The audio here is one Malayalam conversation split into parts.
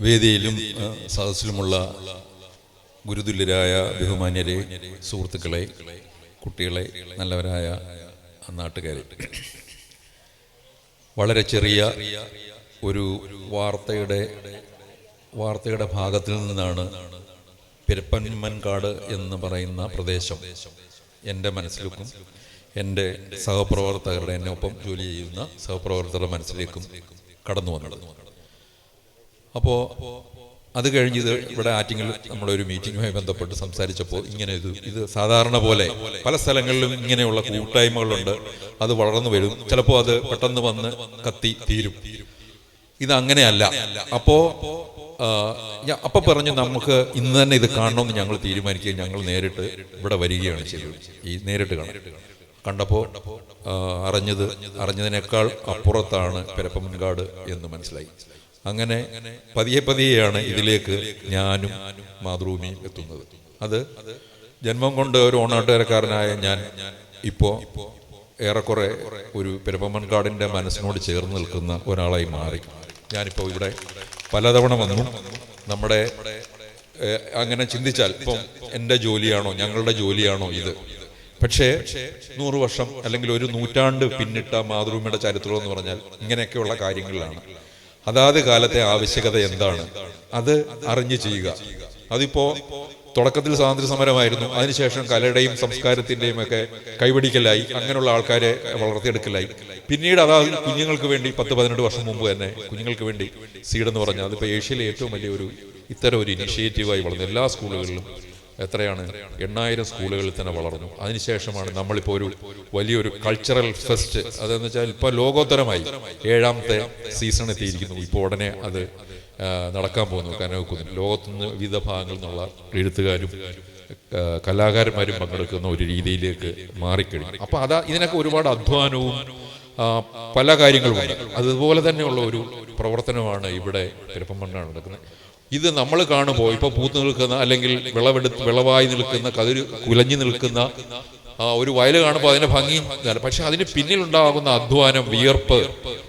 വേദിയിലും സദസ്സിലുമുള്ള ഗുരുതുല്യരായ ബഹുമാന്യരെ സുഹൃത്തുക്കളെ കുട്ടികളെ നല്ലവരായ നാട്ടുകാരെ. വളരെ ചെറിയ ഒരു വാർത്തയുടെ വാർത്തയുടെ ഭാഗത്തിൽ നിന്നാണ് പെരുപ്പന്മൻകാട് എന്ന് പറയുന്ന പ്രദേശം എന്റെ മനസ്സിലേക്കും എന്റെ സഹപ്രവർത്തകരുടെ എന്നെ ഒപ്പം ജോലി ചെയ്യുന്ന സഹപ്രവർത്തകരുടെ മനസ്സിലേക്കും കടന്നു വന്നത് അപ്പോൾ അത് കഴിഞ്ഞ് ഇത് ഇവിടെ ആറ്റിങ്ങിൽ നമ്മളൊരു മീറ്റിങ്ങുമായി ബന്ധപ്പെട്ട് സംസാരിച്ചപ്പോൾ ഇങ്ങനെ ഇത് ഇത് സാധാരണ പോലെ പല സ്ഥലങ്ങളിലും ഇങ്ങനെയുള്ള കൂട്ടായ്മകളുണ്ട്. അത് വളർന്നു വരും. ചിലപ്പോൾ അത് പെട്ടെന്ന് വന്ന് കത്തി തീരും. ഇത് അങ്ങനെയല്ല. അപ്പോ ആ, ഞാ- അപ്പൊ പറഞ്ഞു നമുക്ക് ഇന്ന് തന്നെ ഇത് കാണണമെന്ന് ഞങ്ങൾ തീരുമാനിക്കുകയും ഞങ്ങൾ നേരിട്ട് ഇവിടെ വരികയാണ് ചെയ്തത്. ഈ നേരിട്ട് കാണാൻ കണ്ടപ്പോൾ അറിഞ്ഞത് അറിഞ്ഞതിനേക്കാൾ അപ്പുറത്താണ് പെരപ്പമൻകാട് എന്ന് മനസ്സിലായി. അങ്ങനെ പതിയെ പതിയെയാണ് ഇതിലേക്ക് ഞാനും മാതൃഭൂമിയും എത്തുന്നത്. അത് ജന്മം കൊണ്ട് ഒരു ഓണാട്ടുകാരക്കാരനായ ഞാൻ ഇപ്പോ ഏറെക്കുറെ ഒരു പെരുപ്പമൻകാടിന്റെ മനസ്സിനോട് ചേർന്ന് നിൽക്കുന്ന ഒരാളായി മാറി. ഞാനിപ്പോൾ ഇവിടെ പലതവണ വന്നു. നമ്മുടെ അങ്ങനെ ചിന്തിച്ചാൽ ഇപ്പം എന്റെ ജോലിയാണോ ഞങ്ങളുടെ ജോലിയാണോ ഇത്? പക്ഷേ നൂറ് വർഷം അല്ലെങ്കിൽ ഒരു നൂറ്റാണ്ട് പിന്നിട്ട മാതൃഭൂമിയുടെ ചരിത്രം എന്ന് പറഞ്ഞാൽ ഇങ്ങനെയൊക്കെയുള്ള കാര്യങ്ങളിലാണ്. അതാത് കാലത്തെ ആവശ്യകത എന്താണ്? അത് അറിഞ്ഞു ചെയ്യുക. അതിപ്പോ തുടക്കത്തിൽ സ്വാതന്ത്ര്യ സമരമായിരുന്നു അതിനുശേഷം കലയുടെയും സംസ്കാരത്തിന്റെയും ഒക്കെ കൈപിടിക്കലായി അങ്ങനെയുള്ള ആൾക്കാരെ വളർത്തിയെടുക്കലായി. പിന്നീട് അതാ കുഞ്ഞുങ്ങൾക്ക് വേണ്ടി പത്ത് പതിനെട്ട് വർഷം മുമ്പ് തന്നെ കുഞ്ഞുങ്ങൾക്ക് വേണ്ടി സീഡ് എന്ന് പറഞ്ഞാൽ അതിപ്പോ ഏഷ്യയിലെ ഏറ്റവും വലിയ ഒരു ഇത്തരം ഒരു ഇനിഷ്യേറ്റീവായി വളർന്നു. എല്ലാ സ്കൂളുകളിലും എത്രയാണ്? എണ്ണായിരം സ്കൂളുകളിൽ തന്നെ വളർന്നു. അതിനുശേഷമാണ് നമ്മളിപ്പോൾ ഒരു വലിയൊരു കൾച്ചറൽ ഫെസ്റ്റ് അതെന്ന് വെച്ചാൽ ഇപ്പോൾ ലോകോത്തരമായി ഏഴാമത്തെ സീസൺ എത്തിയിരിക്കുന്നു. ഇപ്പോൾ ഉടനെ അത് നടക്കാൻ പോകുന്നു കനവക്കുന്നിൽ ലോകത്തുനിന്ന് വിവിധ ഭാഗങ്ങളിൽ നിന്നുള്ള എഴുത്തുകാരും കലാകാരന്മാരും പങ്കെടുക്കുന്ന ഒരു രീതിയിലേക്ക് മാറിക്കഴിഞ്ഞു. അപ്പോൾ അതാ ഇതിനൊക്കെ ഒരുപാട് അധ്വാനവും പല കാര്യങ്ങളുമുണ്ട് അതുപോലെ തന്നെയുള്ള ഒരു പ്രവർത്തനമാണ് ഇവിടെ പെരുപ്പമണ്ണാണ് നടക്കുന്നത്. ഇത് നമ്മൾ കാണുമ്പോൾ ഇപ്പൊ പൂത്ത് നിൽക്കുന്ന അല്ലെങ്കിൽ വിളവെടുത്ത് വിളവായി നിൽക്കുന്ന കതിര് കുലഞ്ഞു നിൽക്കുന്ന ഒരു വയൽ കാണുമ്പോൾ അതിന്റെ ഭംഗി പക്ഷെ അതിന് പിന്നിലുണ്ടാകുന്ന അധ്വാനം വിയർപ്പ്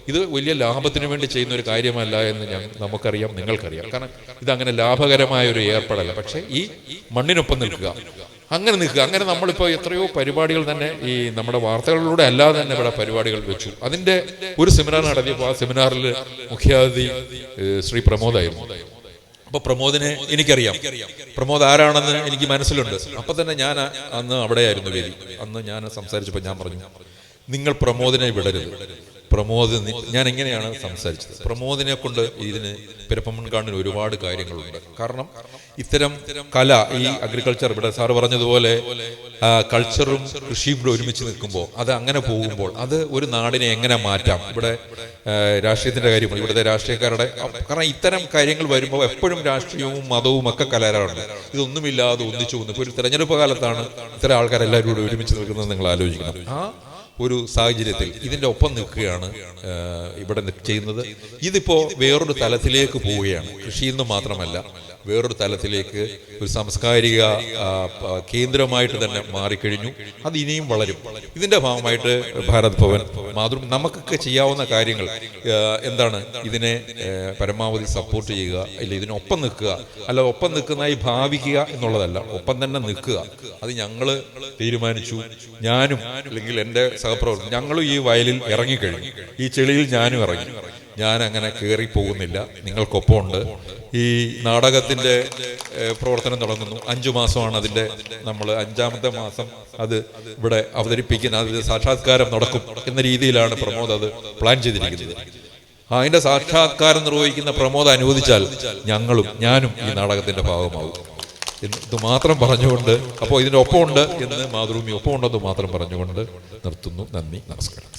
ഇത് വലിയ ലാഭത്തിന് വേണ്ടി ചെയ്യുന്ന ഒരു കാര്യമല്ല എന്ന് ഞാൻ നമുക്കറിയാം നിങ്ങൾക്കറിയാം. കാരണം ഇത് അങ്ങനെ ലാഭകരമായ ഒരു ഏർപ്പെടല്ല. പക്ഷെ ഈ മണ്ണിനൊപ്പം നിൽക്കുക അങ്ങനെ നിൽക്കുക അങ്ങനെ നമ്മളിപ്പോൾ എത്രയോ പരിപാടികൾ തന്നെ ഈ നമ്മുടെ വാർത്തകളിലൂടെ അല്ലാതെ തന്നെ ഇവിടെ പരിപാടികൾ വെച്ചു. അതിന്റെ ഒരു സെമിനാർ നടത്തിയപ്പോൾ ആ സെമിനാറിൽ മുഖ്യാതിഥി ശ്രീ പ്രമോദായിരുന്നു. അപ്പൊ പ്രമോദിനെ എനിക്കറിയാം. പ്രമോദ് ആരാണെന്ന് എനിക്ക് മനസ്സിലുണ്ട്. അപ്പൊ തന്നെ ഞാൻ അന്ന് അവിടെയായിരുന്നു വേദി. അന്ന് ഞാൻ സംസാരിച്ചപ്പോൾ ഞാൻ പറഞ്ഞു നിങ്ങൾ പ്രമോദിനെ വിടരുത്. പ്രമോദ് ഞാൻ എങ്ങനെയാണ് സംസാരിച്ചത്? പ്രമോദിനെ കൊണ്ട് ഇതിന് കാണുന്ന ഒരുപാട് കാര്യങ്ങളുണ്ട്. കാരണം ഇത്തരം കല ഈ അഗ്രികൾച്ചർ ഇവിടെ സാർ പറഞ്ഞതുപോലെ കൾച്ചറും കൃഷിയും കൂടെ ഒരുമിച്ച് നിൽക്കുമ്പോൾ അത് അങ്ങനെ പോകുമ്പോൾ അത് ഒരു നാടിനെ എങ്ങനെ മാറ്റാം? ഇവിടെ രാഷ്ട്രീയത്തിന്റെ കാര്യം ഇവിടുത്തെ രാഷ്ട്രീയക്കാരുടെ കാരണം ഇത്തരം കാര്യങ്ങൾ വരുമ്പോൾ എപ്പോഴും രാഷ്ട്രീയവും മതവും ഒക്കെ കലരാറുണ്ട്. ഇതൊന്നുമില്ലാതെ ഒന്നിച്ചു പോകുന്നു ഇപ്പോൾ ഒരു തെരഞ്ഞെടുപ്പ് കാലത്താണ് ഇത്തരം ആൾക്കാരെല്ലാവരും കൂടെ ഒരുമിച്ച് നിൽക്കുന്നത് നിങ്ങൾ ആലോചിക്കണം. ആ ഒരു സാഹചര്യത്തിൽ ഇതിന്റെ ഒപ്പം നിൽക്കുകയാണ് ഇവിടെ ചെയ്യുന്നത്. ഇതിപ്പോ വേറൊരു തലത്തിലേക്ക് പോവുകയാണ്. കൃഷിയിൽ നിന്ന് മാത്രമല്ല വേറൊരു തലത്തിലേക്ക് ഒരു സാംസ്കാരിക കേന്ദ്രമായിട്ട് തന്നെ മാറിക്കഴിഞ്ഞു. അത് ഇനിയും വളരും. ഇതിന്റെ ഭാഗമായിട്ട് ഭാരത് ഭവൻ മാതൃ നമുക്കൊക്കെ ചെയ്യാവുന്ന കാര്യങ്ങൾ എന്താണ്? ഇതിനെ പരമാവധി സപ്പോർട്ട് ചെയ്യുക അല്ല ഇതിനൊപ്പം നിൽക്കുക അല്ല ഒപ്പം നിൽക്കുന്നതായി ഭാവിക്കുക എന്നുള്ളതല്ല ഒപ്പം തന്നെ നിൽക്കുക. അത് ഞങ്ങൾ തീരുമാനിച്ചു. ഞാനും അല്ലെങ്കിൽ എന്റെ സഹപ്രവർത്തകർ ഞങ്ങളും ഈ വയലിൽ ഇറങ്ങിക്കഴിഞ്ഞു. ഈ ചെളിയിൽ ഞാനും ഇറങ്ങി. ഞാൻ അങ്ങനെ കയറി പോകുന്നില്ല നിങ്ങൾക്കൊപ്പമുണ്ട്. ഈ നാടകത്തിന്റെ പ്രവർത്തനം തുടങ്ങുന്നു. അഞ്ചു മാസമാണ് അതിന്റെ നമ്മൾ അഞ്ചാമത്തെ മാസം അത് ഇവിടെ അവതരിപ്പിക്കുന്ന അതിന്റെ സാക്ഷാത്കാരം നടക്കും എന്ന രീതിയിലാണ് പ്രമോദ് അത് പ്ലാൻ ചെയ്തിരിക്കുന്നത്. ആ, അതിന്റെ സാക്ഷാത്കാരം നിർവഹിക്കുന്ന പ്രമോദ് അനുവദിച്ചാൽ ഞങ്ങളും ഞാനും ഈ നാടകത്തിന്റെ ഭാഗമാകും ഇത് മാത്രം പറഞ്ഞുകൊണ്ട് അപ്പോൾ ഇതിന്റെ ഒപ്പമുണ്ട് എന്ന് മാതൃഭൂമി ഒപ്പമുണ്ടെന്ന് മാത്രം പറഞ്ഞുകൊണ്ട് നിർത്തുന്നു. നന്ദി നമസ്കാരം.